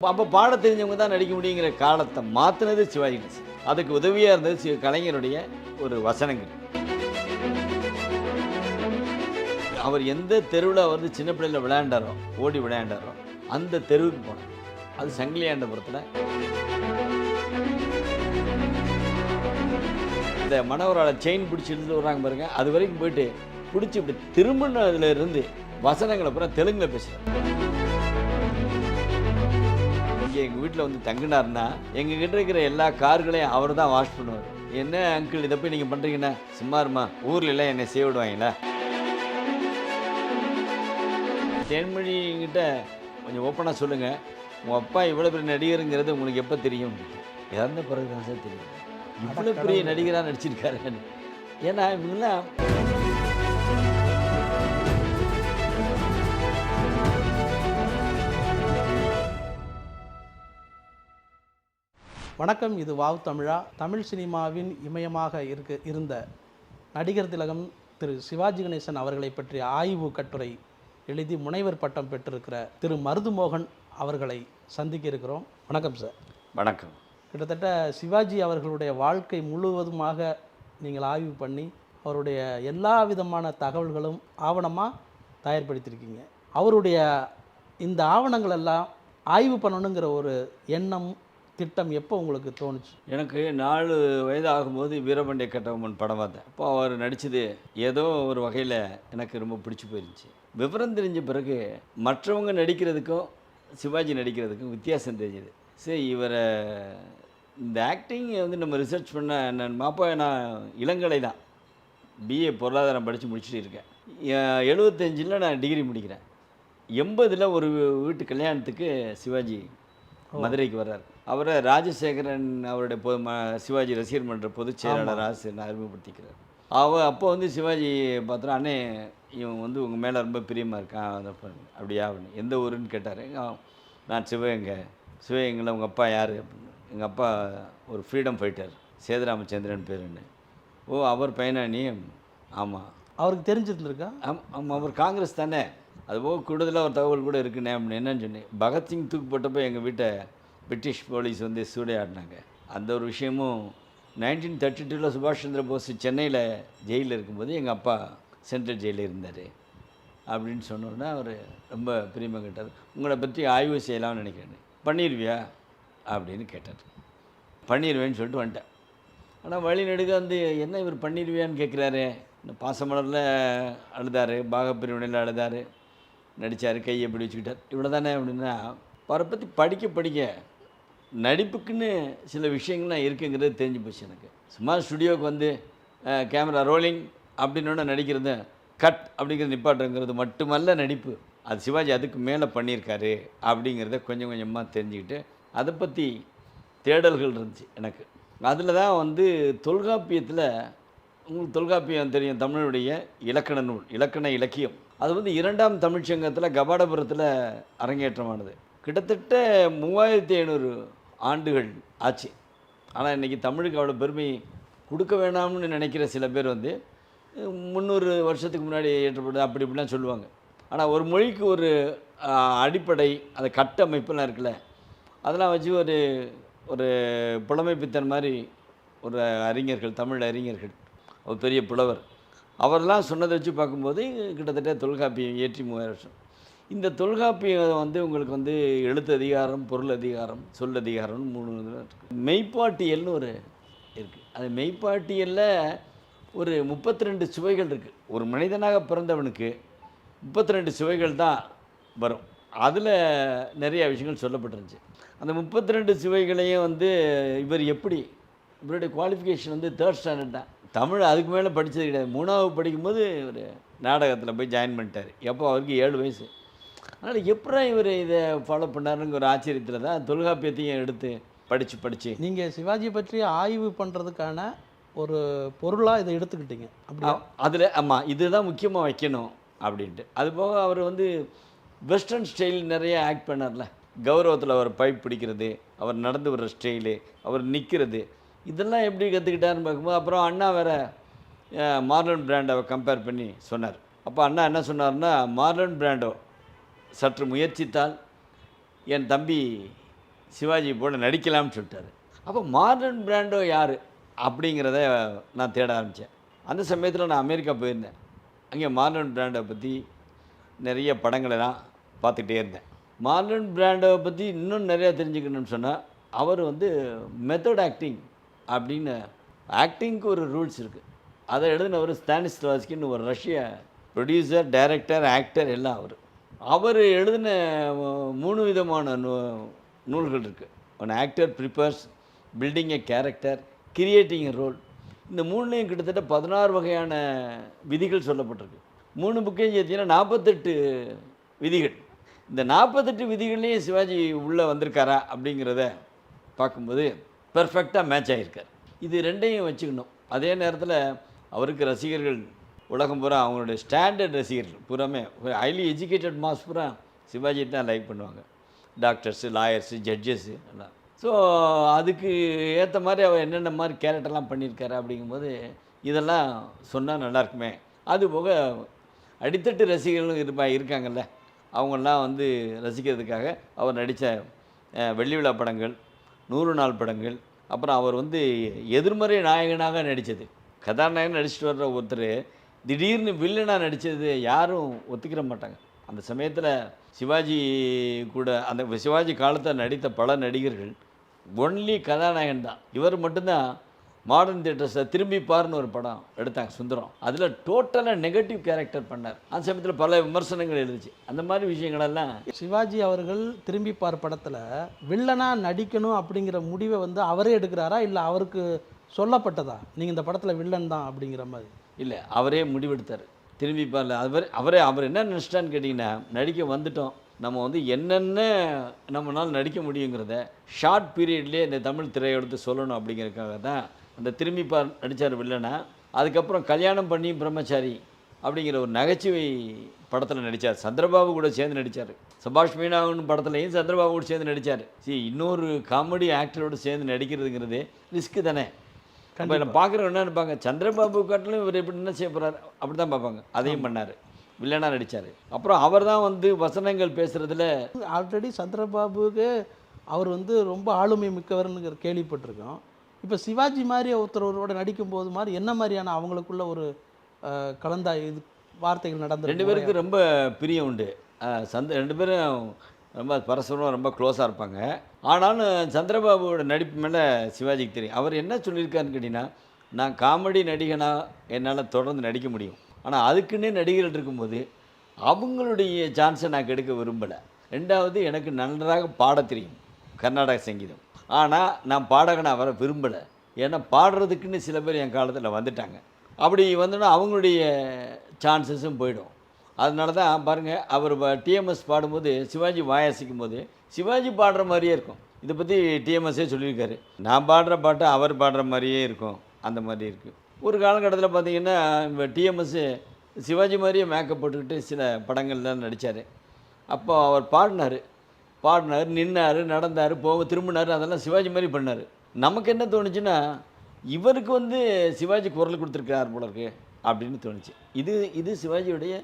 அப்போ பாட தெரிஞ்சவங்க தான் நடிக்க முடியுங்கிற காலத்தை மாற்றினது சிவாஜி கணேசன் அதுக்கு உதவியாக இருந்தது சி கலைஞருடைய ஒரு வசனங்கள். அவர் எந்த தெருவில் வந்து சின்ன பிள்ளையில் விளையாண்டாரோ ஓடி விளையாண்டாரோ அந்த தெருவுக்கு போனோம் அது சங்கிலியாண்டபுரத்தில். இந்த மனவரோட செயின் பிடிச்சி இழுத்து வர்றாங்க பாருங்க அது வரைக்கும் போயிட்டு பிடிச்சி இப்படி திரும்பினதுல இருந்து வசனங்களை பூரா தெலுங்குல பேசுகிறார் இங்கே எங்கள் வீட்டில் வந்து தங்கினார்னா எங்கள் கிட்ட இருக்கிற எல்லா கார்களையும் அவர் தான் வாஷ் பண்ணுவார். என்ன அங்கிள் இதை போய் நீங்கள் பண்ணுறீங்கன்னா சும்மா இருமா ஊரில் எல்லாம் என்னை செய்ய விடுவாங்களா? தேன்மொழிங்கிட்ட கொஞ்சம் ஓப்பனாக சொல்லுங்கள் உங்கள் அப்பா இவ்வளோ பெரிய நடிகருங்கிறது உங்களுக்கு எப்போ தெரியும்? இறந்த பிறகு தான் சார் தெரியும். இவ்வளோ பெரிய நடிகராக நடிச்சிருக்காரு. ஏன்னா இவங்கெல்லாம் வணக்கம் இது வாவ் தமிழா. தமிழ் சினிமாவின் இமயமாக இருக்க இருந்த நடிகர் திலகம் திரு சிவாஜி கணேசன் அவர்களை பற்றிய ஆய்வு கட்டுரை எழுதி முனைவர் பட்டம் பெற்றிருக்கிற திரு மருதுமோகன் அவர்களை சந்திக்க இருக்கிறோம். வணக்கம் சார். வணக்கம். கிட்டத்தட்ட சிவாஜி அவர்களுடைய வாழ்க்கை முழுவதுமாக நீங்கள் ஆய்வு பண்ணி அவருடைய எல்லா விதமான தகவல்களும் ஆவணமாக தயார்படுத்தியிருக்கீங்க. அவருடைய இந்த ஆவணங்கள் எல்லாம் ஆய்வு பண்ணணுங்கிற ஒரு எண்ணம் திட்டம் எப்போ உங்களுக்கு தோணுச்சு? எனக்கு நாலு வயது ஆகும்போது வீரபாண்டிய கட்டபொம்மன் படம் பார்த்தேன். அப்போ அவர் நடித்தது ஏதோ ஒரு வகையில் எனக்கு ரொம்ப பிடிச்சி போயிருந்துச்சு. விவரம் தெரிஞ்ச பிறகு மற்றவங்க நடிக்கிறதுக்கும் சிவாஜி நடிக்கிறதுக்கும் வித்தியாசம் தெரிஞ்சுது. சரி இவரை இந்த ஆக்டிங் வந்து நம்ம ரிசர்ச் பண்ண நான் மாப்பா நான் இளங்கலை தான். பிஏ பொருளாதாரம் படித்து முடிச்சுட்டு இருக்கேன். எழுபத்தஞ்சில் நான் டிகிரி முடிக்கிறேன். எண்பதில் ஒரு வீட்டு கல்யாணத்துக்கு சிவாஜி மதுரைக்கு வர்றார். அவரை ராஜசேகரன் அவருடைய பொது ம சிவாஜி ரசிகர் மன்ற பொதுச் செயலாளராக அறிமுகப்படுத்திக்கிறார். அவ அப்போ வந்து சிவாஜி பார்த்தோன்னா அண்ணே இவன் வந்து உங்கள் மேலே ரொம்ப பிரியமாக இருக்கான் அதை பண்ணு." அப்படியா அப்படின்னு. எந்த ஊருன்னு கேட்டார். நான் சிவகங்கை. சிவகங்கையில் உங்கள் அப்பா யார்? அப்படின்னு. எங்கள் அப்பா ஒரு ஃப்ரீடம் ஃபைட்டர் சேதுராமச்சந்திரன் பேருன்னு. ஓ அவர் பையனா நீ? ஆமாம் அவருக்கு தெரிஞ்சிருந்திருக்கா? ஆம் ஆமாம் அவர் காங்கிரஸ் தானே. அதுபோக கூடுதலாக ஒரு தகவல் கூட இருக்குண்ணே அப்படின்னு என்னன்னு சொன்னேன். பகத்சிங் தூக்கு போட்டப்போ எங்கள் வீட்டை பிரிட்டிஷ் போலீஸ் வந்து சூடையாடினாங்க அந்த ஒரு விஷயமும் நைன்டீன் தேர்ட்டி டூவில் சுபாஷ் சந்திர போஸ் சென்னையில் ஜெயிலில் இருக்கும்போது எங்கள் அப்பா சென்ட்ரல் ஜெயிலில் இருந்தார். அப்படின்னு சொன்னோன்னே அவர் ரொம்ப பிரியமாக கேட்டார். உங்களை பற்றி ஆய்வு செய்யலாம்னு நினைக்கிறேன். பண்ணிடுவியா அப்படின்னு கேட்டார். பண்ணிடுவேன்னு சொல்லிட்டு வந்துட்டேன். ஆனால் வழி நெடுக வந்து என்ன இவர் பண்ணிடுவியான்னு கேட்குறாரு இந்த பாசமலரில் அழுதார் பாகப்பிரிவினையில் அழுதார். நடித்தார் கையை எப்படி வச்சுக்கிட்டார் இவ்வளோ தானே அப்படின்னா அவரை பற்றி படிக்க படிக்க நடிப்புக்குன்னு சில விஷயங்கள்லாம் இருக்குங்கிறது தெரிஞ்சு போச்சு எனக்கு. சும்மா ஸ்டுடியோவுக்கு வந்து கேமரா ரோலிங் அப்படின்னு நடிக்கிறது கட் அப்படிங்கிறது நிப்பாட்டுங்கிறது மட்டுமல்ல நடிப்பு. அது சிவாஜி அதுக்கு மேலே பண்ணியிருக்காரு அப்படிங்கிறத கொஞ்சம் கொஞ்சமாக தெரிஞ்சுக்கிட்டு அதை பற்றி தேடல்கள் இருந்துச்சு எனக்கு. அதில் தான் வந்து தொல்காப்பியத்தில் உங்களுக்கு தொல்காப்பியம் தெரியும் தமிழுடைய இலக்கண நூல் இலக்கண இலக்கியம். அது வந்து இரண்டாம் தமிழ்ச்சங்கத்தில் கபாடபுரத்தில் அரங்கேற்றமானது. கிட்டத்தட்ட மூவாயிரத்தி ஐநூறு ஆண்டுகள் ஆச்சு. ஆனால் இன்றைக்கி தமிழுக்கு அவ்வளோ பெருமை கொடுக்க வேணாம்னு நினைக்கிற சில பேர் வந்து முந்நூறு வருஷத்துக்கு முன்னாடி ஏற்றப்பட்டது அப்படி இப்படிலாம் சொல்லுவாங்க. ஆனால் ஒரு மொழிக்கு ஒரு அடிப்படை அந்த கட்டமைப்புலாம் இருக்குல்ல அதெல்லாம் வச்சு ஒரு ஒரு புலமைப்பித்தன் மாதிரி ஒரு அறிஞர்கள் தமிழ் அறிஞர்கள் ஒரு பெரிய புலவர். அவரெல்லாம் சொன்னதை வச்சு பார்க்கும்போது கிட்டத்தட்ட தொல்காப்பியம் ஏற்றி மூவாயிரம் வருஷம். இந்த தொல்காப்பியம் வந்து உங்களுக்கு வந்து எழுத்து அதிகாரம் பொருள் அதிகாரம் சொல் அதிகாரம்னு மூணு மெய்ப்பாட்டியல்னு ஒரு இருக்குது அது மெய்ப்பாட்டியலில் ஒரு முப்பத்தி ரெண்டு சுவைகள் இருக்குது ஒரு மனிதனாக பிறந்தவனுக்கு முப்பத்தி ரெண்டு சுவைகள் தான் வரும். அதில் நிறைய விஷயங்கள் சொல்லப்பட்டிருந்துச்சு. அந்த முப்பத்தி ரெண்டு சுவைகளையும் வந்து இவர் எப்படி இவருடைய குவாலிஃபிகேஷன் வந்து தேர்ட் ஸ்டாண்டர்ட் தான். தமிழ் அதுக்கு மேலே படித்தது கிடையாது. மூணாவது படிக்கும்போது இவர் நாடகத்தில் போய் ஜாயின் பண்ணிட்டார். எப்போ? அவருக்கு ஏழு வயசு. அதனால் எப்படா இவர் இதை ஃபாலோ பண்ணாருங்கிற ஒரு ஆச்சரியத்தில் தான் தொல்காப்பியத்தையும் எடுத்து படித்து படித்து நீங்கள் சிவாஜி பற்றி ஆய்வு பண்ணுறதுக்கான ஒரு பொருளாக இதை எடுத்துக்கிட்டீங்க. அப்படி அதில் ஆமாம் இதுதான் முக்கியமாக வைக்கணும் அப்படின்ட்டு. அது போக அவர் வந்து வெஸ்டர்ன் ஸ்டைல் நிறைய ஆக்ட் பண்ணார்ல. கௌரவத்தில் அவர் பைப் பிடிக்கிறது அவர் நடந்து வர்ற ஸ்டைலு அவர் நிற்கிறது இதெல்லாம் எப்படி கற்றுக்கிட்டாருன்னு பார்க்கும்போது அப்புறம் அண்ணா வேற மார்லன் பிராண்டை கம்பேர் பண்ணி சொன்னார். அப்போ அண்ணா என்ன சொன்னார்னா மார்லன் பிராண்டோ சற்று முயற்சித்தால் என் தம்பி சிவாஜி போல நடிக்கலாம்னு சொல்லிட்டாரு. அப்போ மாடர்ன் பிராண்டோ யார் அப்படிங்கிறத நான் தேட ஆரம்பித்தேன். அந்த சமயத்தில் நான் அமெரிக்கா போயிருந்தேன். அங்கே மாடர்ன் பிராண்டை பற்றி நிறைய படங்களை நான் பார்த்துக்கிட்டே இருந்தேன். மாடர்ன் பிராண்டோவை பற்றி இன்னும் நிறையா தெரிஞ்சுக்கணும்னு சொன்னால் அவர் வந்து மெத்தட் ஆக்டிங் அப்படின்னு ஆக்டிங்க்கு ஒரு ரூல்ஸ் இருக்குது அதை எழுதினவர் ஸ்டானிஸ்லாஸ்கின்னு ஒரு ரஷ்ய ப்ரொடியூசர் டைரக்டர் ஆக்டர் எல்லாம் அவர். அவர் எழுதின மூணு விதமான நூ நூல்கள் இருக்குது one actor prepares building a character creating a role இந்த மூணுலேயும் கிட்டத்தட்ட பதினாறு வகையான விதிகள் சொல்லப்பட்டிருக்கு. மூணு புக்கையும் சேர்த்திங்கன்னா நாற்பத்தெட்டு விதிகள். இந்த நாற்பத்தெட்டு விதிகள்லேயும் சிவாஜி உள்ளே வந்திருக்காரா அப்படிங்கிறத பார்க்கும்போது பர்ஃபெக்டாக மேட்ச் ஆகியிருக்கார் இது ரெண்டையும் வச்சுக்கணும். அதே நேரத்தில் அவருக்கு ரசிகர்கள் உலகம் பூரா அவங்களுடைய ஸ்டாண்டர்ட் ரசிகர்கள். புறமே ஹைலி எஜுகேட்டட் மாஸ் பூரா சிவாஜி தான் லைக் பண்ணுவாங்க. டாக்டர்ஸு லாயர்ஸு ஜட்ஜஸ்ஸு எல்லாம். ஸோ அதுக்கு ஏற்ற மாதிரி அவர் என்னென்ன மாதிரி கேரக்டர்லாம் பண்ணியிருக்காரு அப்படிங்கும்போது இதெல்லாம் சொன்னால் நல்லாயிருக்குமே அது போக அடித்தட்டு ரசிகர்களும் இருப்பா இருக்காங்கல்ல. அவங்கெல்லாம் வந்து ரசிக்கிறதுக்காக அவர் நடித்த வெள்ளி விழா படங்கள் நூறு நாள் படங்கள் அப்புறம் அவர் வந்து எதிர்மறை நாயகனாக நடித்தது. கதாநாயகன் நடிச்சிட்டு வர்ற ஒருத்தர் திடீர்னு வில்லனாக நடித்தது யாரும் ஒத்துக்கிற மாட்டாங்க. அந்த சமயத்தில் சிவாஜி கூட அந்த சிவாஜி காலத்தில் நடித்த பல நடிகர்கள் ஒன்லி கதாநாயகன் தான். இவர் மட்டும்தான் மாடர்ன் தியேட்டர்ஸை திரும்பி பாருன்னு ஒரு படம் எடுத்தாங்க சுந்தரம். அதில் டோட்டலாக நெகட்டிவ் கேரக்டர் பண்ணார். அந்த சமயத்தில் பல விமர்சனங்கள் எழுதுச்சு அந்த மாதிரி விஷயங்களெல்லாம் சிவாஜி அவர்கள் திரும்பி பார் படத்தில் வில்லனா நடிக்கணும் அப்படிங்கிற முடிவை வந்து அவரே எடுக்கிறாரா? இல்லை அவருக்கு சொல்லப்பட்டதா? நீங்கள் இந்த படத்தில் வில்லன் தான் அப்படிங்கிற மாதிரி. இல்லை அவரே முடிவெடுத்தார். திரும்பி பாருல அவர் அவரே அவர் என்ன நினச்சிட்டான்னு கேட்டிங்கன்னா நடிக்க வந்துட்டோம். நம்ம வந்து என்னென்ன நம்மளால் நடிக்க முடியுங்கிறத ஷார்ட் பீரியட்லேயே இந்த தமிழ் திரையெடுத்து சொல்லணும் அப்படிங்கிறதுக்காக தான் அந்த திரும்பி பார் நடித்தார் வில்லனா. அதுக்கப்புறம் கல்யாணம் பண்ணி பிரம்மச்சாரி அப்படிங்கிற ஒரு நகைச்சுவை படத்தில் நடித்தார் சந்திரபாபு கூட சேர்ந்து நடித்தார் சுபாஷ் மீனாவின் படத்துலையும் சந்திரபாபு கூட சேர்ந்து நடித்தார் சரி இன்னொரு காமெடி ஆக்டரோடு சேர்ந்து நடிக்கிறதுங்கிறது ரிஸ்க்கு தானே? இப்போ என்ன பார்க்குறவங்க என்ன நினைப்பாங்க? சந்திரபாபு காட்டிலும் இவர் எப்படி என்ன செய்ய போகிறார் அப்படி தான் பார்ப்பாங்க. அதையும் பண்ணார். வில்லனாக நடித்தார் அப்புறம் அவர் தான் வந்து வசனங்கள் பேசுகிறதுல ஆல்ரெடி சந்திரபாபுக்கு அவர் வந்து ரொம்ப ஆளுமை மிக்கவர்னு கேள்விப்பட்டிருக்கோம். இப்போ சிவாஜி மாதிரி ஒருத்தரோட நடிக்கும் போது மாதிரி என்ன மாதிரியான அவங்களுக்குள்ள ஒரு கலந்தா இது வார்த்தைகள் நடந்து ரெண்டு பேருக்கு ரொம்ப பிரியம் உண்டு. சந்த ரெண்டு பேரும் ரொம்ப பரஸ்பரம் ரொம்ப க்ளோஸாக இருப்பாங்க. ஆனாலும் சந்திரபாபுவோட நடிப்பு மேலே சிவாஜிக்கு தெரியும். அவர் என்ன சொல்லியிருக்காருன்னு கேட்டிங்கன்னா நான் காமெடி நடிகனாக என்னால் தொடர்ந்து நடிக்க முடியும். ஆனால் அதுக்குன்னே நடிகர்கள் இருக்கும்போது அவங்களுடைய சான்ஸை நான் கெடுக்க விரும்பலை. ரெண்டாவது எனக்கு நன்றாக பாட தெரியும் கர்நாடக சங்கீதம். ஆனால் நான் பாடகனாக வர விரும்பலை. ஏன்னா பாடுறதுக்குன்னு சில பேர் என் காலத்தில் வந்துட்டாங்க. அப்படி வந்தோன்னா அவங்களுடைய சான்சஸும் போயிடும். அதனால தான் பாருங்கள் அவர் டிஎம்எஸ் பாடும்போது சிவாஜி வாயாசிக்கும் போது சிவாஜி பாடுற மாதிரியே இருக்கும். இதை பற்றி டிஎம்எஸ்ஸே சொல்லியிருக்காரு. நான் பாடுற பாட்டு அவர் பாடுற மாதிரியே இருக்கும். அந்த மாதிரி இருக்குது ஒரு காலகட்டத்தில் பார்த்தீங்கன்னா டிஎம்எஸ்ஸு சிவாஜி மாதிரியே மேக்கப் போட்டுக்கிட்டு சில படங்கள்லாம் நடித்தார் அப்போ அவர் பாடினார். பாடினார் நின்னார் நடந்தார் போக திரும்பினார் அதெல்லாம் சிவாஜி மாதிரி பண்ணார். நமக்கு என்ன தோணுச்சுன்னா இவருக்கு வந்து சிவாஜி குரல் கொடுத்துருக்கார் போல இருக்கு அப்படின்னு தோணுச்சு. இது இது சிவாஜியுடைய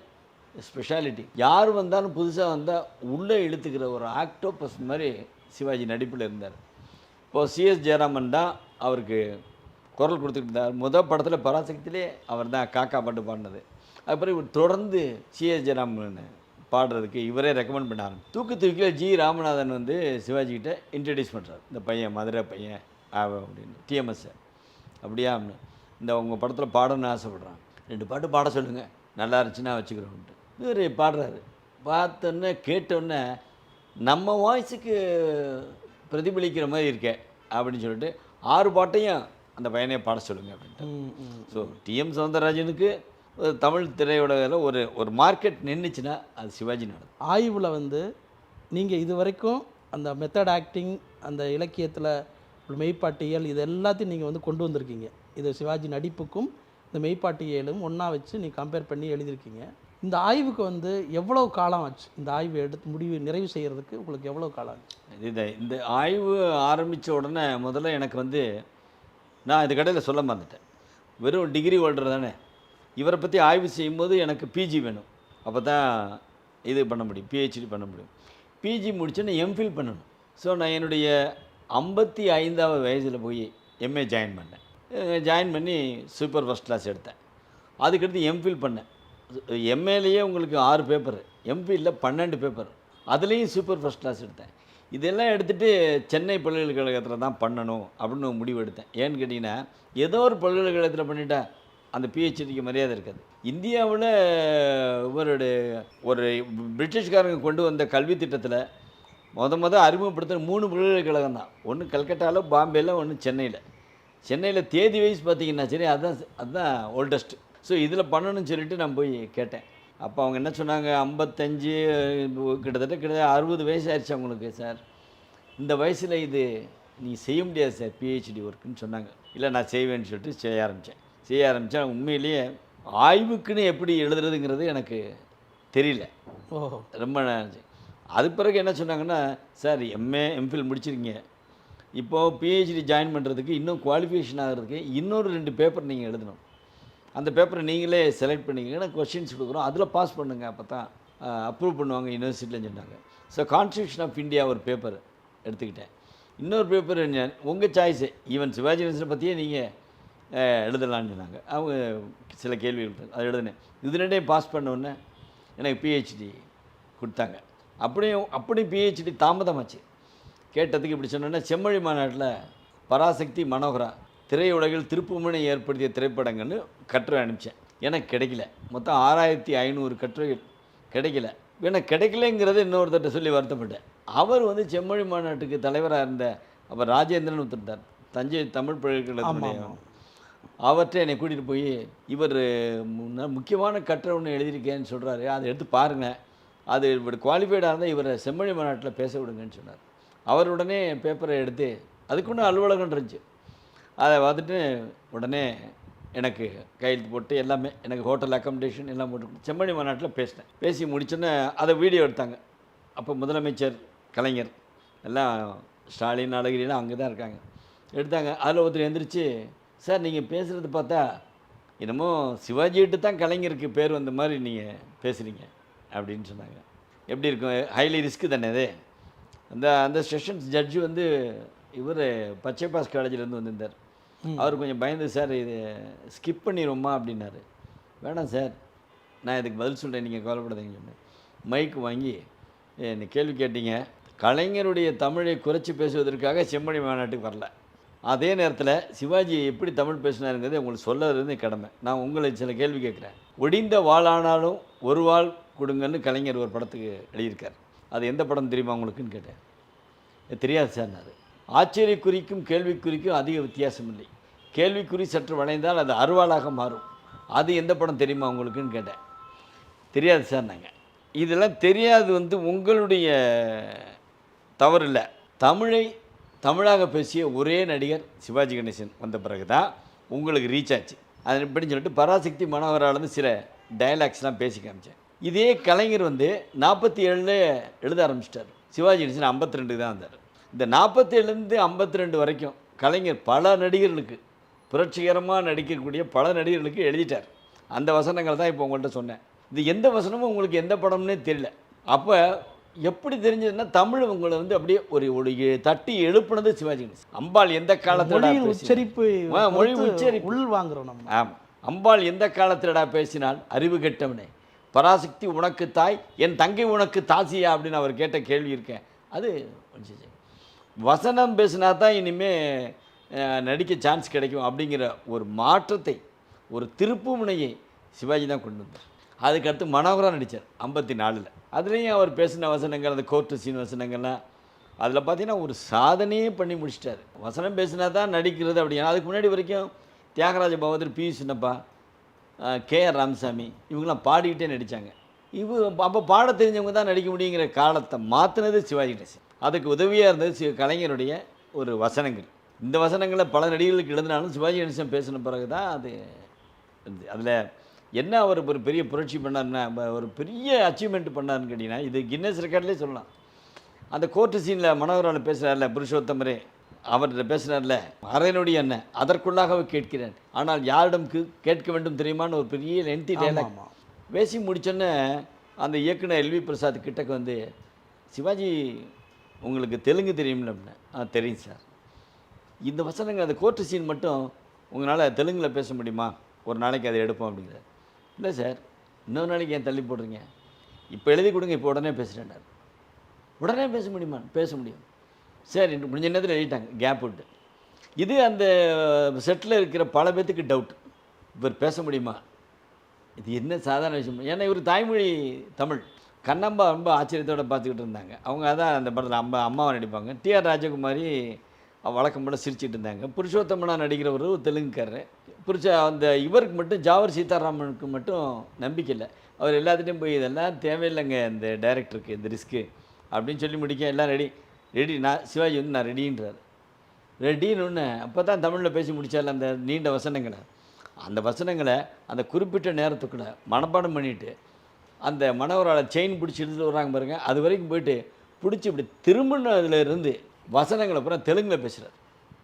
ஸ்பெஷாலிட்டி யார் வந்தாலும் புதுசாக வந்தால் உள்ளே இழுத்துக்கிற ஒரு ஆக்டோபஸ் மாதிரி சிவாஜி நடிப்பில் இருந்தார். இப்போது சிஎஸ் ஜெயராமன் தான் அவருக்கு குரல் கொடுத்துட்டு இருந்தார் முதல் படத்தில் பராசக்தியிலே அவர் தான் காக்கா பாட்டு பாடினது. அப்புறம் இவர் தொடர்ந்து சிஎஸ் ஜெயராமன் பாடுறதுக்கு இவரே ரெக்கமெண்ட் பண்ணார். தூக்கு தூக்கியில் ஜி ராமநாதன் வந்து சிவாஜிக்கிட்ட இன்ட்ரடியூஸ் பண்ணுறார் இந்த பையன் மதுரை பையன் ஆவ அப்படின்னு டிஎம்எஸ் அப்படியா? அப்படின்னு. இந்த உங்கள் படத்தில் பாடணும்னு ஆசைப்பட்றான். ரெண்டு பாட்டு பாட சொல்லுங்கள் நல்லா இருந்துச்சுன்னா வச்சுக்கிறோன்ட்டு இவர் பாடுறாரு. பார்த்தோன்னே கேட்டோன்னே நம்ம வாய்ஸுக்கு பிரதிபலிக்கிற மாதிரி இருக்கே அப்படின்னு சொல்லிட்டு ஆறு பாட்டையும் அந்த பையனே பாட சொல்லுங்க அப்படின்ட்டு. ஸோ டிஎம் சௌந்தரராஜனுக்கு ஒரு தமிழ் திரையுலகில் ஒரு ஒரு மார்க்கெட் நின்றுச்சுன்னா அது சிவாஜி நடக்கும். ஆய்வில் வந்து நீங்கள் இது வரைக்கும் அந்த மெத்தட் ஆக்டிங் அந்த இலக்கியத்தில் மெய்ப்பாட்டியல் இது எல்லாத்தையும் நீங்கள் வந்து கொண்டு வந்திருக்கீங்க. இது சிவாஜி நடிப்புக்கும் இந்த மெய்ப்பாட்டியலும் ஒன்றா வச்சு நீ கம்பேர் பண்ணி எழுதியிருக்கீங்க. இந்த ஆய்வுக்கு வந்து எவ்வளோ காலம் ஆச்சு? இந்த ஆய்வு எடுத்து முடிவு நிறைவு செய்கிறதுக்கு உங்களுக்கு எவ்வளோ காலம் ஆச்சு? இது இந்த ஆய்வு ஆரம்பித்த உடனே முதல்ல எனக்கு வந்து நான் இது கடையில் சொல்ல மறந்துட்டேன். வெறும் டிகிரி ஹோல்டர் தானே. இவரை பற்றி ஆய்வு செய்யும்போது எனக்கு பிஜி வேணும். அப்போ தான் இது பண்ண முடியும் பிஹெச்டி பண்ண முடியும். பிஜி முடிச்சோன்னே எம்ஃபில் பண்ணணும். ஸோ நான் என்னுடைய ஐம்பத்தி ஐந்தாவது வயசில் போய் எம்ஏ ஜாயின் பண்ணேன். ஜாயின் பண்ணி சூப்பர் ஃபஸ்ட் கிளாஸ் எடுத்தேன். அதுக்கடுத்து எம்ஃபில் பண்ணேன். எம்ஏலேயே உங்களுக்கு ஆறு பேப்பர் எம்பியில் பன்னெண்டு பேப்பர். அதுலேயும் சூப்பர் ஃபஸ்ட் கிளாஸ் எடுத்தேன். இதெல்லாம் எடுத்துகிட்டு சென்னை பல்கலைக்கழகத்தில் தான் பண்ணணும் அப்படின்னு முடிவு எடுத்தேன். ஏன்னு கேட்டிங்கன்னா ஏதோ ஒரு பல்கலைக்கழகத்தில் பண்ணிட்டேன் அந்த பிஹெச்டிக்கு மரியாதை இருக்காது. இந்தியாவில் இவருடைய ஒரு பிரிட்டிஷ்காரங்க கொண்டு வந்த கல்வி திட்டத்தில் முத முத அறிமுகப்படுத்தின மூணு பல்கலைக்கழகம் தான். ஒன்று கல்கட்டாவில் பாம்பேயில் ஒன்று சென்னையில். சென்னையில் தேதி வைஸ் பார்த்தீங்கன்னா சரி அதுதான் அதுதான் ஓல்டஸ்ட்டு ஸோ இதில் பண்ணணும்னு சொல்லிட்டு நான் போய் கேட்டேன். அப்போ அவங்க என்ன சொன்னாங்க? ஐம்பத்தஞ்சு கிட்டத்தட்ட கிட்டத்தட்ட அறுபது வயசு ஆயிடுச்சு அவங்களுக்கு சார். இந்த வயசில் இது நீ செய்ய முடியாது சார். பிஹெச்டி ஒர்க்குன்னு சொன்னாங்க. இல்லை நான் செய்வேன்னு சொல்லிட்டு செய்ய ஆரம்பித்தேன் செய்ய ஆரம்பித்தேன் உண்மையிலேயே ஆய்வுக்குன்னு எப்படி எழுதுறதுங்கிறது எனக்கு தெரியல. ஓ. ரொம்ப அது பிறகு என்ன சொன்னாங்கன்னா சார் எம்ஏ எம்ஃபில் முடிச்சிருக்கீங்க இப்போது பிஹெச்டி ஜாயின் பண்ணுறதுக்கு இன்னும் குவாலிஃபிகேஷன் ஆகிறதுக்கு இன்னொரு ரெண்டு பேப்பர் நீங்கள் எழுதணும். அந்த பேப்பரை நீங்களே செலக்ட் பண்ணிக்கங்கன்னா கொஷின்ஸ் கொடுக்குறோம். அதில் பாஸ் பண்ணுங்கள் அப்போ தான் அப்ரூவ் பண்ணுவாங்க யூனிவர்சிட்டியிலன்னு சொன்னாங்க. So constitution of India paper paper எடுத்துக்கிட்டேன். இன்னொரு பேப்பர் என்ன உங்கள் சாய்ஸு ஈவன் சிவாஜி கணேசனை பற்றியே நீங்கள் எழுதலான்னு சொன்னாங்க. அவங்க சில கேள்விகள் அதை எழுதினேன். இது பாஸ் பண்ண உடனே எனக்கு பிஹெச்டி கொடுத்தாங்க. அப்படியும் அப்படி பிஹெச்டி தாமதமாச்சு. கேட்டதுக்கு இப்படி சொன்னோன்னா செம்மொழி மாநாட்டில் பராசக்தி மனோகரா திரையுலகில் திருப்புமுனை ஏற்படுத்திய திரைப்படங்கள்னு கட்டுரை அனுப்பிச்சேன். எனக்கு கிடைக்கல. மொத்தம் ஆறாயிரத்தி ஐநூறு கட்டுரைகள் கிடைக்கல. எனக்கு கிடைக்கலங்கிறத இன்னொருத்தர்கிட்ட சொல்லி வருத்தப்பட்டேன். அவர் வந்து செம்மொழி மாநாட்டுக்கு தலைவராக இருந்த அவர் ராஜேந்திரன் ஒருத்தர் தஞ்சை தமிழ் பல்கலைக்கழகத்துடைய. அவர்கிட்ட என்னை கூட்டிகிட்டு போய் இவர் முக்கியமான கட்டுரை ஒன்று எழுதியிருக்கேன்னு சொல்கிறாரு அதை எடுத்து பாருங்கள் அது இவர் குவாலிஃபைடாக இருந்தால் இவரை செம்மொழி மாநாட்டில் பேச விடுங்கன்னு சொன்னார். அவர் உடனே பேப்பரை எடுத்து அதுக்குன்னு அலுவலகம் இருந்துச்சு. அதை பார்த்துட்டு உடனே எனக்கு கையெழுத்து போட்டு எல்லாமே எனக்கு ஹோட்டல் அக்காமடேஷன் எல்லாம் போட்டு செம்மொழி மாநாட்டில் பேசினேன். பேசி முடிச்சோன்னே அதை வீடியோ எடுத்தாங்க. அப்போ முதலமைச்சர் கலைஞர் எல்லாம் ஸ்டாலின் அழகிரிலாம் அங்கே தான் இருக்காங்க. எடுத்தாங்க. அதில் ஒருத்தர் எந்திரிச்சு சார் நீங்கள் பேசுகிறது பார்த்தா என்னமோ சிவாஜிகிட்ட தான் கலைஞருக்கு பேர் வந்த மாதிரி நீங்கள் பேசுகிறீங்க அப்படின்னு சொன்னாங்க. எப்படி இருக்கும்? ஹைலி ரிஸ்க்கு தானே அது? அந்த அந்த செஷன்ஸ் ஜட்ஜு வந்து இவர் பச்சைப்பாஸ் காலேஜிலேருந்து வந்திருந்தார். அவர் கொஞ்சம் பயந்து சார் இது ஸ்கிப் பண்ணிடுவோமா? அப்படின்னாரு. வேணாம் சார். நான் இதுக்கு பதில் சொல்கிறேன் நீங்கள் கவலைப்படாதீங்கன்னு சொன்னேன். மைக் வாங்கி என்னை கேள்வி கேட்டீங்க. கலைஞருடைய தமிழை குறைச்சி பேசுவதற்காக செம்மொழி மாநாட்டுக்கு வரல. அதே நேரத்தில் சிவாஜி எப்படி தமிழ் பேசினாருங்கிறது உங்களுக்கு சொல்லறது கடமை. நான் உங்களை சில கேள்வி கேட்குறேன். ஒடிந்த வாளானாலும் ஒரு வாள் கொடுங்கன்னு கலைஞர் ஒரு படத்துக்கு எழுதியிருக்கார். அது எந்த படம் தெரியுமா உங்களுக்குன்னு கேட்டேன். "இது தெரியாது சார்னாரு ஆச்சரியக்குறிக்கும் கேள்விக்குறிக்கும் அதிக வித்தியாசம் இல்லை கேள்விக்குறி சற்று வளைந்தால் அது அருவாளாக மாறும். அது எந்த படம் தெரியுமா உங்களுக்குன்னு கேட்டேன். தெரியாது சார் நாங்கள் இதெல்லாம் தெரியாது வந்து உங்களுடைய தவறு இல்லை தமிழை தமிழாக பேசிய ஒரே நடிகர் சிவாஜி கணேசன் வந்த பிறகு தான் உங்களுக்கு ரீச் ஆச்சு. அது எப்படின்னு சொல்லிட்டு பராசக்தி மனோகராலேருந்து சில டயலாக்ஸ்லாம் பேசி காமிச்சேன். இதே கலைஞர் வந்து நாற்பத்தி ஏழில் எழுத ஆரம்பிச்சிட்டார். சிவாஜி கணேசன் ஐம்பத்தி ரெண்டு தான் வந்தார். இந்த நாற்பத்தேழுலேருந்து ஐம்பத்தி ரெண்டு வரைக்கும் கலைஞர் பல நடிகர்களுக்கு புரட்சிகரமாக நடிக்கக்கூடிய பல நடிகர்களுக்கு எழுதிட்டார். அந்த வசனங்கள் தான் இப்போ உங்கள்கிட்ட சொன்னேன். இது எந்த வசனமும் உங்களுக்கு எந்த படம்னே தெரியல. அப்போ எப்படி தெரிஞ்சதுன்னா தமிழ் உங்களை வந்து அப்படியே ஒரு ஒரு தட்டி எழுப்புனது சிவாஜி கணேசன். அம்பாள் எந்த மொழியின் உச்சரிப்பு மொழி உச்சரிப்பு. உள் வாங்குறோம் நம்ம. ஆமாம் அம்பாள் எந்த காலத்திலடா பேசினால் அறிவு கெட்டவனே. பராசக்தி உனக்கு தாய் என் தங்கை உனக்கு தாசியா அப்படின்னு அவர் கேட்ட கேள்வி இருக்கேன். அது வசனம் பேசினா தான் இனிமேல் நடிக்க சான்ஸ் கிடைக்கும் அப்படிங்கிற ஒரு மாற்றத்தை ஒரு திருப்பு முனையை சிவாஜி தான் கொண்டு வந்தார். அதுக்கடுத்து மனோகரா நடித்தார் ஐம்பத்தி நாலில் அதுலேயும் அவர் பேசின வசனங்கள் அந்த கோர்ட்டு சீன் வசனங்கள்லாம் அதில் பார்த்தீங்கன்னா ஒரு சாதனையே பண்ணி முடிச்சிட்டாரு. வசனம் பேசினா தான் நடிக்கிறது அப்படின்னா அதுக்கு முன்னாடி வரைக்கும் Thyagaraja Bhagavathar P Chinnappa K R Ramasamy இவங்கெல்லாம் பாடிக்கிட்டே நடித்தாங்க இவ அப்போ பாட தெரிஞ்சவங்க தான் நடிக்க முடியுங்கிற காலத்தை மாற்றினது சிவாஜி கணேசன் அதுக்கு உதவியாக இருந்தது சி கலைஞருடைய ஒரு வசனங்கள். இந்த வசனங்களை பல நடிகர்களுக்கு எழுதினாலும் சிவாஜி கணேசன் பேசின பிறகு தான் அது அதில் என்ன அவர் ஒரு பெரிய புரட்சி பண்ணாருன்னா ப- ஒரு பெரிய அச்சீவ்மெண்ட் பண்ணாருன்னு கேட்டிங்கன்னா இது கின்னஸ் ரெக்கார்ட்லேயே சொல்லலாம். அந்த கோர்ட்டு சீனில் மனோகரால் பேசுகிறார்ல புருஷோத்தமரே அவர்கிட்ட பேசுகிறார்ல அரைநொடி என்ன அதற்குள்ளாகவே கேட்கிறேன் ஆனால் யாரிடம் கேட்க வேண்டும் தெரியுமான்னு ஒரு பெரிய லென்த்தி டைலாக். பேசி முடிச்சோன்னே அந்த இயக்குனர் எல்வி பிரசாத் கிட்டக்கு வந்து சிவாஜி உங்களுக்கு தெலுங்கு தெரியும்ல அப்படின்னேன் ஆ தெரியும் சார். இந்த வசனங்கள் அந்த கோர்ட்டு சீன் மட்டும் உங்களால் தெலுங்கில் பேச முடியுமா? ஒரு நாளைக்கு அதை எடுப்போம் அப்படிங்கிறார். இல்லை சார் இன்னொரு நாளைக்கு ஏன் தள்ளி போடுறீங்க? இப்போ எழுதி கொடுங்க இப்போ உடனே பேசுகிறேன் உடனே பேச முடியுமா? பேச முடியும். சரி முடிஞ்ச நேரத்தில் எழுதிட்டாங்க கேப் விட்டு இது அந்த செட்டில் இருக்கிற பல பேத்துக்கு டவுட் இவர் பேச முடியுமா? இது என்ன சாதாரண விஷயம்? ஏன்னா இவர் தாய்மொழி தமிழ். கண்ணம்பா ரொம்ப ஆச்சரியத்தோடு பார்த்துக்கிட்டு இருந்தாங்க. அவங்க அதான் அந்த படத்தில் அம்மா அம்மாவை நடிப்பாங்க. டிஆர் ராஜகுமாரி வழக்கம் போல சிரிச்சிட்டு இருந்தாங்க. புருஷோத்தமனா நடிக்கிறவர் ஒரு தெலுங்குக்காரர். புருஷ அந்த இவருக்கு மட்டும் ஜாவர் சீதாராமனுக்கு மட்டும் நம்பிக்கை இல்லை. அவர் எல்லாத்துட்டையும் போய் இதெல்லாம் தேவையில்லைங்க இந்த டைரக்டருக்கு இந்த ரிஸ்க்கு. அப்படின்னு சொல்லி முடிக்க எல்லாம் ரெடி. ரெடி நான் சிவாஜி வந்து நான் ரெடின்றார். ரெடின்னு ஒன்று அப்போ தான் தமிழில் பேசி முடித்தால அந்த நீண்ட வசனங்களை. அந்த வசனங்களை அந்த குறிப்பிட்ட நேரத்துக்குள்ளே மனப்பாடம் பண்ணிவிட்டு அந்த மனவரால் செயின் பிடிச்சி எடுத்துட்டு வர்றாங்க பாருங்கள் அது வரைக்கும் போயிட்டு பிடிச்சி இப்படி திரும்பினதுல இருந்து வசனங்களை பூரா தெலுங்கில் பேசுகிறார்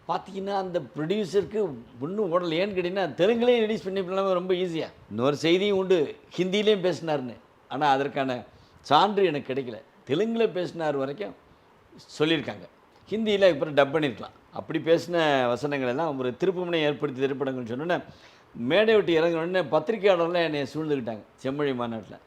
பார்த்தீங்கன்னா அந்த ப்ரொடியூசருக்கு ஒன்றும் உடல் ஏன்னு கேட்டிங்கன்னா தெலுங்குலேயும் ரிலீஸ் பண்ணி பண்ணாமல் ரொம்ப ஈஸியாக இன்னொரு செய்தியும் உண்டு. ஹிந்திலேயும் பேசினார்னு ஆனால் அதற்கான சான்று எனக்கு கிடைக்கல. தெலுங்கில் பேசினார் வரைக்கும் சொல்லியிருக்காங்க. ஹிந்தியில் இப்போ டப் பண்ணியிருக்கலாம் அப்படி பேசின வசனங்கள் எல்லாம் ஒரு திருப்புமனை ஏற்படுத்தி திரைப்படங்கள் சொன்னோன்னே மேடை விட்டு இறங்கினோடனே பத்திரிகையாளர்லாம் பத்திரிக்கையாளர்லாம் என்னை சூழ்ந்துக்கிட்டாங்க செம்மொழி மாநாட்டில்.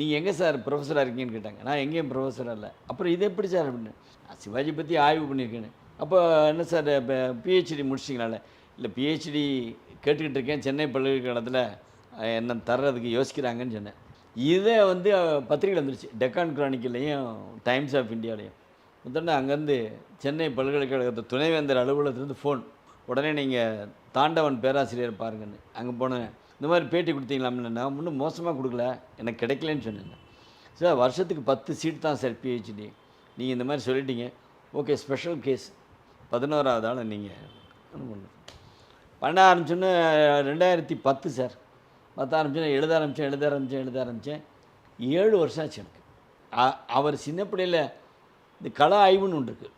நீங்கள் எங்கே சார் ப்ரொஃபஸராக இருக்கீங்கன்னு கேட்டாங்க. நான் எங்கேயும் ப்ரொஃபஸராக இல்லை. அப்புறம் இது எப்படி சார் அப்படின்னு. நான் சிவாஜி பற்றி ஆய்வு பண்ணியிருக்கேன்னு. அப்போ என்ன சார் இப்போ பிஹெச்டி முடிச்சிங்களால இல்லை பிஹெச்டி கேட்டுக்கிட்டு இருக்கேன். சென்னை பல்கலைக்கழகத்தில் என்ன தர்றதுக்கு யோசிக்கிறாங்கன்னு சொன்னேன். இதை வந்து அஹ், பத்திரிகையில் வந்துருச்சு. டெக்கான் கிரானிக்கல்லையும் டைம்ஸ் ஆஃப் இந்தியாலையும். முதல்ல அங்கேருந்து சென்னை பல்கலைக்கழகத்து துணைவேந்தர் அலுவலகத்துலேருந்து ஃபோன் உடனே நீங்கள் தாண்டவன் பேராசிரியர் பாருங்கன்னு. அங்கே போனேன். இந்த மாதிரி பேட்டி கொடுத்தீங்களாம்னா நான் ஒன்றும் மோசமாக கொடுக்கல. எனக்கு கிடைக்கலன்னு சொன்னேன். சார் வருஷத்துக்கு பத்து சீட் தான் சார் பிஹெச்டி நீங்கள் இந்த மாதிரி சொல்லிட்டீங்க. ஓகே ஸ்பெஷல் கேஸ் பதினோராவது ஆள் நீங்கள் பண்ண ஆரம்பிச்சோன்னு ரெண்டாயிரத்தி பத்து சார். பத்த ஆரம்பிச்சோம் எழுத ஆரம்பித்தேன் எழுத ஆரம்பித்தேன் எழுத ஆரம்பித்தேன் ஏழு வருஷம் ஆச்சு எனக்கு. அவர் சின்ன பிள்ளையில் இந்த கள ஆய்வுன்னு ஒன்று இருக்குது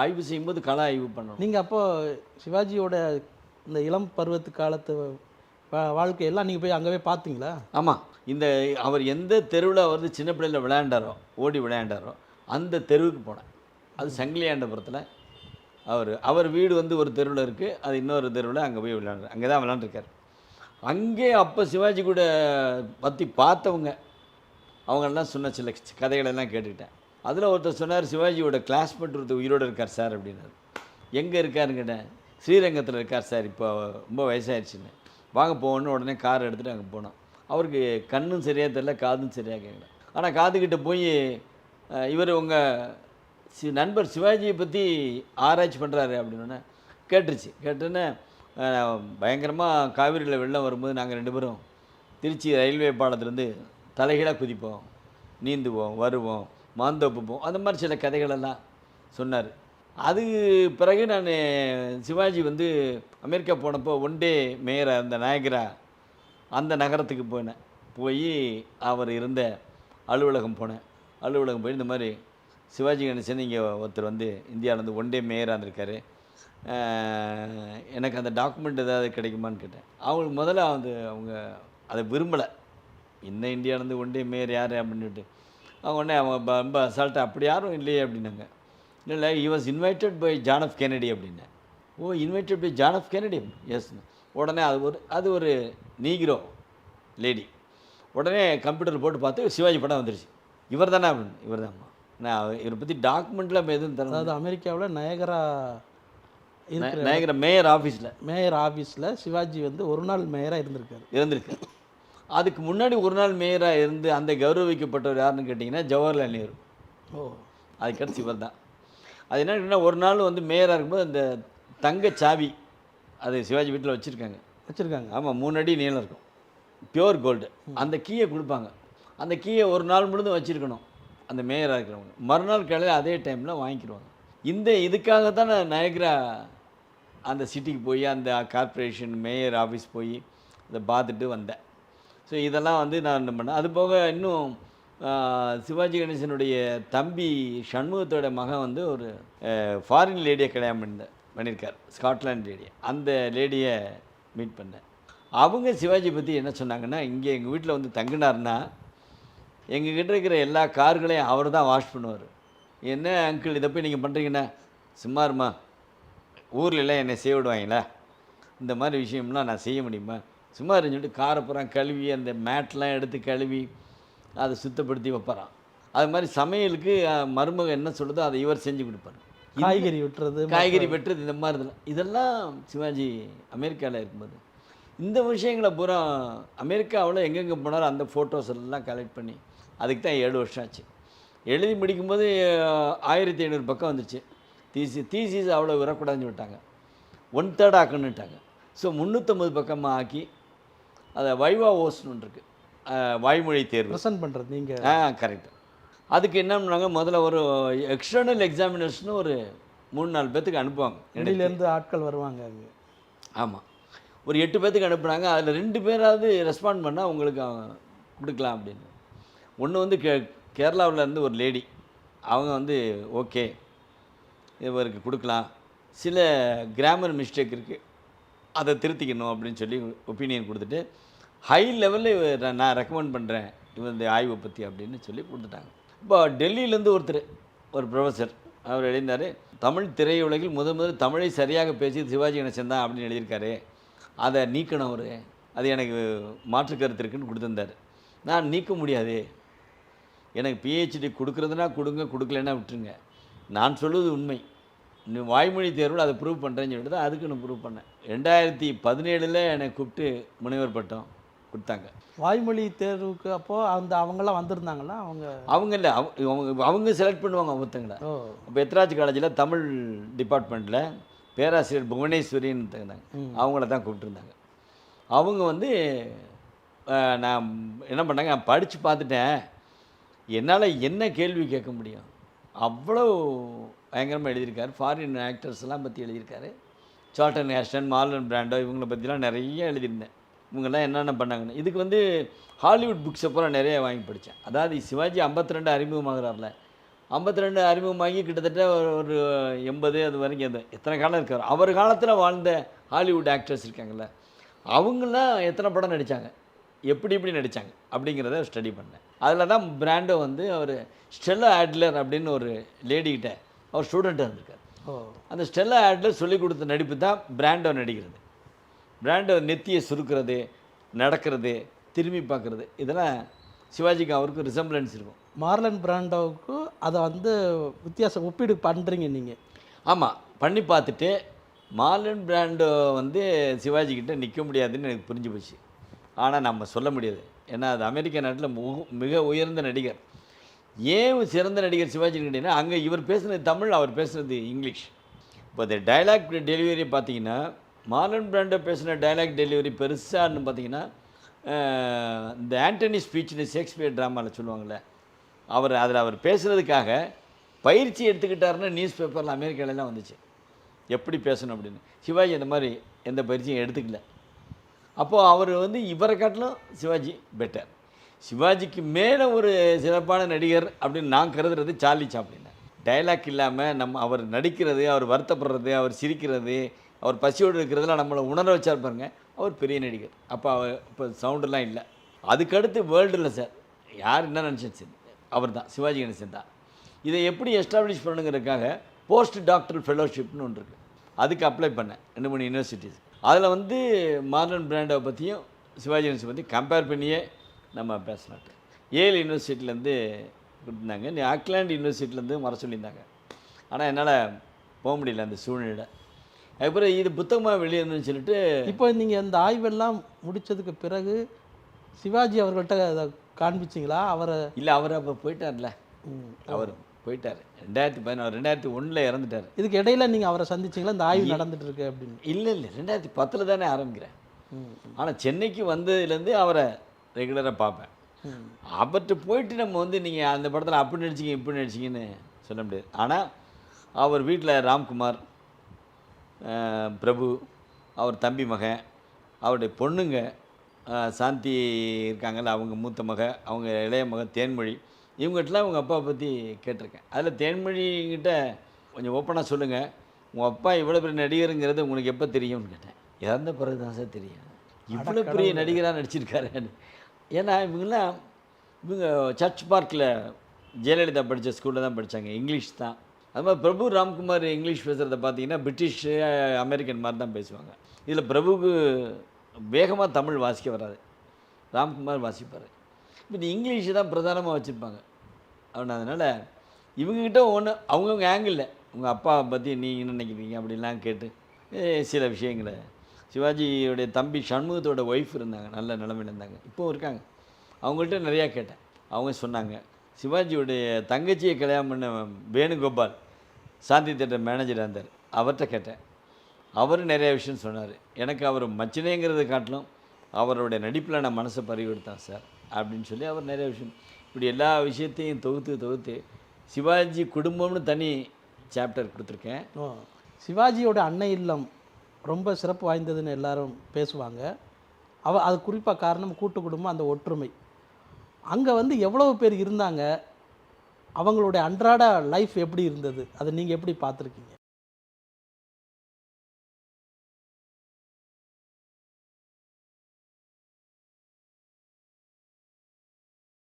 ஆய்வு செய்யும்போது கள ஆய்வு பண்ணணும். நீங்கள் அப்போது சிவாஜியோட இந்த இளம் பருவத்து காலத்து வாழ்க்கையெல்லாம் நீங்கள் போய் அங்கே போய் பார்த்தீங்களா? ஆமாம் இந்த அவர் எந்த தெருவில் வந்து சின்ன பிள்ளையில் விளையாண்டாரோ ஓடி விளையாண்டாரோ அந்த தெருவுக்கு போனேன். அது சங்கிலியாண்டபுரத்தில். அவர் அவர் வீடு வந்து ஒரு தெருவில் இருக்குது அது இன்னொரு தெருவில் அங்கே போய் விளையாடுறாரு அங்கே தான் விளையாண்டுருக்கார். அங்கே அப்போ சிவாஜி கூட பற்றி பார்த்தவங்க அவங்கெல்லாம் சொன்ன சில கதைகளெல்லாம் கேட்டுக்கிட்டேன். அதில் ஒருத்தர் சொன்னார் சிவாஜியோட கிளாஸ்மேட் ஒருத்தர் உயிரோடு இருக்கார் சார் அப்படின்னாரு. எங்கே இருக்காருன்னு கேட்டேன். ஸ்ரீரங்கத்தில் இருக்கார் சார் இப்போ ரொம்ப வயசாகிடுச்சுன்னு வாங்க போகணுன்னு உடனே கார் எடுத்துகிட்டு அங்கே போனோம் அவருக்கு கண்ணும் சரியாக தெரில காதும் சரியாக கேட்கல ஆனால் காதுக்கிட்ட போய் இவர் உங்கள் சி நண்பர் சிவாஜியை பற்றி ஆராய்ச்சி பண்ணுறாரு அப்படின்னோடனே கேட்டுருச்சு. கேட்டோன்னே பயங்கரமாக காவிரியில் வெள்ளம் வரும்போது நாங்கள் ரெண்டு பேரும் திருச்சி ரயில்வே பாலத்துலேருந்து தலைகீழாக குதிப்போம் நீந்துவோம் வருவோம் மாந்தோப்புப்போம் அந்த மாதிரி சில கதைகளெல்லாம் சொன்னார். அது பிறகு நான் சிவாஜி வந்து அமெரிக்கா போனப்போ ஒன் டே மேயராக அந்த நாயகரா அந்த நகரத்துக்கு போனேன். போய் அவர் இருந்த அலுவலகம் போனேன். அலுவலகம் போய் இந்த மாதிரி சிவாஜி கணேசன் இங்கே ஒருத்தர் வந்து இந்தியாவிலேருந்து ஒன் டே மேயராக இருந்திருக்காரு. எனக்கு அந்த டாக்குமெண்ட் ஏதாவது கிடைக்குமான்னு கேட்டேன். அவங்களுக்கு முதல்ல வந்து அவங்க அதை விரும்பலை. இன்னும் இந்தியாவிலேருந்து ஒன் டே மேயர் யார் அப்படின்னுட்டு அவங்க உடனே அவங்க ரொம்ப அசால்ட்டாக அப்படி யாரும் இல்லையே அப்படின்னாங்க. இல்லை இல்லை was invited by John of Kennedy அப்படின்னேன். ஓ invited by John of Kennedy yes உடனே அது ஒரு அது ஒரு நீக்ரோ லேடி உடனே கம்ப்யூட்டர் போட்டு பார்த்து சிவாஜி படம் வந்துருச்சு. இவர் தானே அப்படின்னு இவர் தான். நான் இவரை பற்றி டாக்குமெண்ட்டில் எதுவும் தர அதாவது அமெரிக்காவில் நயகரா நயகர மேயர் ஆஃபீஸில் மேயர் ஆஃபீஸில் சிவாஜி வந்து ஒரு நாள் மேயராக இருந்திருக்காரு. இருந்திருக்கு அதுக்கு முன்னாடி ஒரு நாள் மேயராக இருந்து அந்த கௌரவிக்கப்பட்டவர் யாருன்னு கேட்டிங்கன்னா ஜவஹர்லால் நேரு. ஓ. அதுக்கடுத்து இவர் தான். அது என்ன ஒரு நாள் வந்து மேயராக இருக்கும்போது அந்த தங்க சாவி அது சிவாஜி வீட்டில் வச்சுருக்காங்க. வச்சுருக்காங்க. ஆமாம் மூணு அடி நீளம் இருக்கும். பியோர் கோல்டு அந்த கீயை கொடுப்பாங்க. அந்த கீயை ஒரு நாள் முழுதும் வச்சுருக்கணும். அந்த மேயராக இருக்கிறவங்க. மறுநாள் காலையில் அதே டைமில் வாங்கிக்கிடுவாங்க இந்த இதுக்காக தான் நான் நயக்ரா அந்த சிட்டிக்கு போய் அந்த கார்ப்பரேஷன் மேயர் ஆஃபீஸ் போய் அதை பார்த்துட்டு வந்தேன். ஸோ இதெல்லாம் வந்து நான் என்ன பண்ணேன். அது போக இன்னும் சிவாஜி கணேசனுடைய தம்பி சண்முகத்தோட மகன் வந்து ஒரு ஃபாரின் லேடியை கல்யாணம் பண்ண பண்ணியிருக்கார். ஸ்காட்லாண்ட் லேடியை அந்த லேடியை மீட் பண்ணேன். அவங்க சிவாஜி பற்றி என்ன சொன்னாங்கன்னா இங்கே எங்கள் வீட்டில் வந்து தங்கினார்னா எங்ககிட்ட இருக்கிற எல்லா கார்களையும் அவர் தான் வாஷ் பண்ணுவார். என்ன அங்கிள் இதை போய் நீங்கள் பண்ணுறீங்கண்ணா சும்மா இருமா ஊர்லெலாம் என்னை செய்ய விடுவாங்களா? இந்த மாதிரி விஷயம்லாம் நான் செய்ய முடியுமா? சும்மா இருந்துட்டு காரப்புறம் கழுவி அந்த மேட்லாம் எடுத்து கழுவி அதை சுத்தப்படுத்தி வைப்பாராம். அது மாதிரி சமையலுக்கு மருமக என்ன சொல்லுதோ அதை இவர் செஞ்சு கொடுப்பாரு. காய்கறி வெட்டுறது காய்கறி வெட்டுறது இந்த மாதிரி இதெல்லாம் இதெல்லாம் சிவாஜி அமெரிக்காவில் இருக்கும்போது. இந்த விஷயங்களை பூரா அமெரிக்காவில் எங்கெங்கே போனாரோ அந்த ஃபோட்டோஸ் எல்லாம் கலெக்ட் பண்ணி அதுக்கு தான் ஏழு வருஷம் ஆச்சு. எழுதி முடிக்கும்போது ஆயிரத்தி ஐநூறு பக்கம் வந்துச்சு. தீசி தீசிஸ் அவ்வளோ விடக்கூடாதுன்னு விட்டாங்க ஒன் தேர்ட் ஆக்கணுன்ட்டாங்க ஸோ முந்நூற்றம்பது பக்கமாக ஆக்கி அதை வைவா ஓஸ்னு ஒன்று இருக்குது வாய்மொழி தேர்வு. ப்ரெசென்ட் பண்ணுறது நீங்கள் ஆ கரெக்ட் அதுக்கு என்ன பண்ணாங்க முதல்ல ஒரு எக்ஸ்டர்னல் எக்ஸாமினேஷன் ஒரு மூணு நாலு பேர்த்துக்கு அனுப்புவாங்க. வெளியிலேருந்து ஆட்கள் வருவாங்க அங்கே. ஆமாம் ஒரு எட்டு பேர்த்துக்கு அனுப்புனாங்க அதில் ரெண்டு பேராவது ரெஸ்பாண்ட் பண்ணால் உங்களுக்கு கொடுக்கலாம் அப்படின்னு. ஒன்று வந்து கே கேரளாவுல இருந்து ஒரு லேடி அவங்க வந்து ஓகே இவருக்கு கொடுக்கலாம். சில கிராமர் மிஸ்டேக் இருக்குது அதை திருத்திக்கணும் அப்படின்னு சொல்லி ஒப்பீனியன் கொடுத்துட்டு ஹை லெவலில் நான் ரெக்கமெண்ட் பண்ணுறேன் இவன் இந்த ஆய்வை பற்றி அப்படின்னு சொல்லி கொடுத்துட்டாங்க. இப்போ டெல்லியிலேருந்து ஒருத்தர் ஒரு ப்ரொஃபஸர் அவர் எழுதினார் தமிழ் திரையுலகில் முத முதல் தமிழை சரியாக பேசி சிவாஜி கணேசன் தான் அப்படின்னு எழுதியிருக்காரு. அதை நீக்கணும் அவர். அது எனக்கு மாற்று கருத்து இருக்குன்னு கொடுத்துருந்தார். நான் நீக்க முடியாது. எனக்கு பிஹெச்டி கொடுக்குறதுனா கொடுங்க கொடுக்கலன்னா விட்டுருங்க. நான் சொல்லுவது உண்மை. நீ வாய்மொழி தேர்வில் அதை ப்ரூவ் பண்ணுறேன்னு சொல்லிட்டு தான் அதுக்கு நான் ப்ரூவ் பண்ணேன். ரெண்டாயிரத்தி பதினேழில் என்னை கூப்பிட்டு முனைவர் பட்டம். கொடுத்தாங்க. வாய்மொழி தேர்வுக்கு அப்போது அந்த அவங்களாம் வந்திருந்தாங்களா? அவங்க அவங்க இல்லை அவங்க அவங்க செலக்ட் பண்ணுவாங்க ஒருத்தங்கள இப்போ எத்ராஜ் காலேஜில் தமிழ் டிபார்ட்மெண்ட்டில் பேராசிரியர் புவனேஸ்வரின்னு இருந்தாங்க. அவங்கள தான் கூப்பிட்டுருந்தாங்க. அவங்க வந்து நான் என்ன பண்ணாங்க நான் படித்து பார்த்துட்டேன். என்னால் என்ன கேள்வி கேட்க முடியும்? அவ்வளோ பயங்கரமாக எழுதியிருக்காரு. ஃபாரின் ஆக்டர்ஸ் எல்லாம் பற்றி எழுதியிருக்காரு. சார்டன் ஹேஸ்டன் மார்லன் பிராண்டோ இவங்கள பற்றிலாம் நிறைய எழுதியிருந்தேன். இவங்கெல்லாம் என்னென்ன பண்ணாங்கன்னு. இதுக்கு வந்து ஹாலிவுட் புக்ஸை பூரா நிறைய வாங்கி படித்தேன் அதாவது சிவாஜி 52 ரெண்டு அறிமுகமாகிறார்ல. 52 ரெண்டு அறிமுகமாகி கிட்டத்தட்ட ஒரு ஒரு எண்பது அது வரைக்கும் எந்த எத்தனை காலம் இருக்கார் அவர் காலத்தில் வாழ்ந்த ஹாலிவுட் ஆக்டர்ஸ் இருக்காங்கல்ல அவங்களாம் எத்தனை படம் நடித்தாங்க எப்படி எப்படி நடித்தாங்க அப்படிங்கிறத ஸ்டடி பண்ணேன். அதில் தான் பிராண்டோ வந்து அவர் ஸ்டெல்லா ஆட்லர் அப்படின்னு ஒரு லேடிக்கிட்ட அவர் ஸ்டூடெண்ட்டாக இருந்திருக்கார். ஓ. அந்த ஸ்டெல்லா ஆட்லர் சொல்லி கொடுத்த நடிப்பு தான் பிராண்டோ நடிக்கிறது. பிராண்டோ நெத்தியை சுருக்கிறது நடக்கிறது திரும்பி பார்க்குறது இதெல்லாம் சிவாஜிக்கு அவருக்கு ரிசம்பிளன்ஸ் இருக்கும். மார்லன் பிராண்டோவுக்கு அதை வந்து வித்தியாசம் ஒப்பீடு பண்ணுறீங்க நீங்கள் ஆமாம் பண்ணி பார்த்துட்டு மார்லன் பிராண்டோ வந்து சிவாஜி கிட்ட நிற்க முடியாதுன்னு எனக்கு புரிஞ்சு போச்சு. ஆனால் நம்ம சொல்ல முடியாது. ஏன்னா அது அமெரிக்க நாட்டில் மிக உயர்ந்த நடிகர். ஏன் சிறந்த நடிகர் சிவாஜின்னு கேட்டிங்கன்னா அங்கே இவர் பேசுனது தமிழ் அவர் பேசுனது இங்கிலீஷ். இப்போ இந்த டைலாக் டெலிவரி பார்த்தீங்கன்னா மார்லன் பிராண்டோ பேசின டைலாக் டெலிவரி பெருசான்னு பார்த்தீங்கன்னா இந்த ஆண்டனி ஸ்பீச்னு ஷேக்ஸ்பியர் ட்ராமாவில் சொல்லுவாங்கள்ல அவர் அதில் அவர் பேசுகிறதுக்காக பயிற்சி எடுத்துக்கிட்டாருன்னு நியூஸ் பேப்பரில் அமெரிக்காலலாம் வந்துச்சு. எப்படி பேசணும் அப்படின்னு. சிவாஜி இந்த மாதிரி எந்த பயிற்சியும் எடுத்துக்கல. அப்போது அவர் வந்து இவரை காட்டிலும் சிவாஜி பெட்டர் சிவாஜிக்கு மேலே ஒரு சிறப்பான நடிகர் அப்படின்னு நான் கருதுறது சார்லி சாப்ளின். டைலாக் இல்லாமல் நம்ம அவர் நடிக்கிறது அவர் வருத்தப்படுறது அவர் சிரிக்கிறது அவர் பசியோடு இருக்கிறதுலாம் நம்மளை உணர வச்சார் பாருங்க. அவர் பெரிய நடிகர். அப்போ அவர் இப்போ சவுண்டெல்லாம் இல்லை. அதுக்கடுத்து வேர்ல்டில் சார். யார் என்ன நினச்சி அவர் தான் சிவாஜி கணேசன் தான். இதை எப்படி எஸ்டாப்ளிஷ் பண்ணுங்கிறதுக்காக போஸ்ட் டாக்டர் ஃபெலோஷிப்னு ஒன்று இருக்குது அதுக்கு அப்ளை பண்ணேன் ரெண்டு மூணு யூனிவர்சிட்டிஸ் அதில் வந்து மாடர்ன் பிராண்டை பற்றியும் சிவாஜி கணேசன் பற்றி கம்பேர் பண்ணியே நம்ம பேசலாம். ஏழு யூனிவர்சிட்டிலேருந்து கொடுத்துருந்தாங்க. நீ ஆக்லாண்ட் யூனிவர்சிட்டிலேருந்து வர சொல்லியிருந்தாங்க. ஆனால் என்னால் போக முடியல அந்த சூழ்நிலை அதுக்கப்புறம் இது புத்தகமாக வெளியே இருந்துன்னு சொல்லிட்டு இப்போ நீங்கள் இந்த ஆய்வெல்லாம் முடிச்சதுக்கு பிறகு சிவாஜி அவர்கள்ட்ட அதை காண்பிச்சிங்களா? அவரை இல்லை அவர் அப்போ போயிட்டார்ல. அவர் போயிட்டார். ரெண்டாயிரத்தி பதினாறு ரெண்டாயிரத்தி ஒன்றில் இறந்துட்டார். இதுக்கு இடையில நீங்கள் அவரை சந்திச்சிங்களா? இந்த ஆய்வு நடந்துட்டு இருக்கு அப்படின்னு. இல்லை இல்லை ரெண்டாயிரத்தி பத்தில் தானே ஆரம்பிக்கிறேன். ஆனால் சென்னைக்கு வந்ததுலேருந்து அவரை ரெகுலராக பார்ப்பேன். அவர்கிட்ட போயிட்டு நம்ம வந்து நீங்கள் அந்த படத்தில் அப்படி நடிச்சிங்க இப்படி நடிச்சிங்கன்னு சொல்ல முடியாது. ஆனால் அவர் வீட்டில் ராம்குமார் பிரபு அவர் தம்பி மகன் அவருடைய பொண்ணுங்க சாந்தி இருக்காங்கல்ல அவங்க மூத்த மக அவங்க இளைய மக தேன்மொழி இவங்ககிட்டலாம் உங்கள் அப்பா பற்றி கேட்டிருக்கேன். அதில் தேன்மொழிகிட்ட கொஞ்சம் ஓப்பனாக சொல்லுங்கள் உங்கள் அப்பா இவ்வளோ பெரிய நடிகருங்கிறது உங்களுக்கு எப்போ தெரியும்னு கேட்டேன். இறந்த பிறகு தான் சார் தெரியும். இவ்வளோ பெரிய நடிகராக நடிச்சிருக்காரு. ஏன்னா இவங்கெல்லாம் இவங்க சர்ச் பார்க்கில் ஜெயலலிதா படித்த ஸ்கூலில் தான் படித்தாங்க இங்கிலீஷ் தான். அது மாதிரி பிரபு ராம்குமார் இங்கிலீஷ் பேசுகிறத பார்த்தீங்கன்னா பிரிட்டிஷ் அமெரிக்கன் மாதிரி தான் பேசுவாங்க. இதில் பிரபுவுக்கு வேகமாக தமிழ் வாசிக்க வராது. ராம்குமார் வாசிப்பார். இப்போ இங்கிலீஷை இங்கிலீஷ் தான் பிரதானமாக வச்சுருப்பாங்க. அவன் அதனால் இவங்ககிட்ட ஒன்று அவங்கவுங்க ஆங்கிளில் உங்கள் அப்பா பற்றி நீங்கள் என்ன நினைக்கிறீங்க அப்படின்லாம் கேட்டு சில விஷயங்களை. சிவாஜியோடைய தம்பி சண்முகத்தோட ஒய்ஃப் இருந்தாங்க நல்ல நிலமையில இருந்தாங்க. இப்போவும் இருக்காங்க. அவங்கள்ட்ட நிறையா கேட்டேன். அவங்க சொன்னாங்க சிவாஜியுடைய தங்கச்சியை கல்யாணம் பண்ண வேணுகோபால் சாந்தி தேட்டர் மேனேஜராக இருந்தார். அவர்கிட்ட கேட்டேன். அவரும் நிறைய விஷயம் சொன்னார். எனக்கு அவர் மச்சினேங்கிறத காட்டிலும் அவருடைய நடிப்பில் நான் மனசை பறிகொடுத்தேன் சார் அப்படின்னு சொல்லி அவர் நிறைய விஷயம். இப்படி எல்லா விஷயத்தையும் தொகுத்து தொகுத்து சிவாஜி குடும்பம்னு தனி சாப்டர் கொடுத்துருக்கேன். சிவாஜியோட அன்னை இல்லம் ரொம்ப சிறப்பு வாய்ந்ததுன்னு எல்லாரும் பேசுவாங்க. அவ அது குறிப்பாக காரணம் கூட்டு குடும்பம் அந்த ஒற்றுமை. அங்கே வந்து எவ்வளவு பேர் இருந்தாங்க? அவங்களுடைய அன்றாட லைஃப் எப்படி இருந்தது? அதை நீங்கள் எப்படி பார்த்துருக்கீங்க?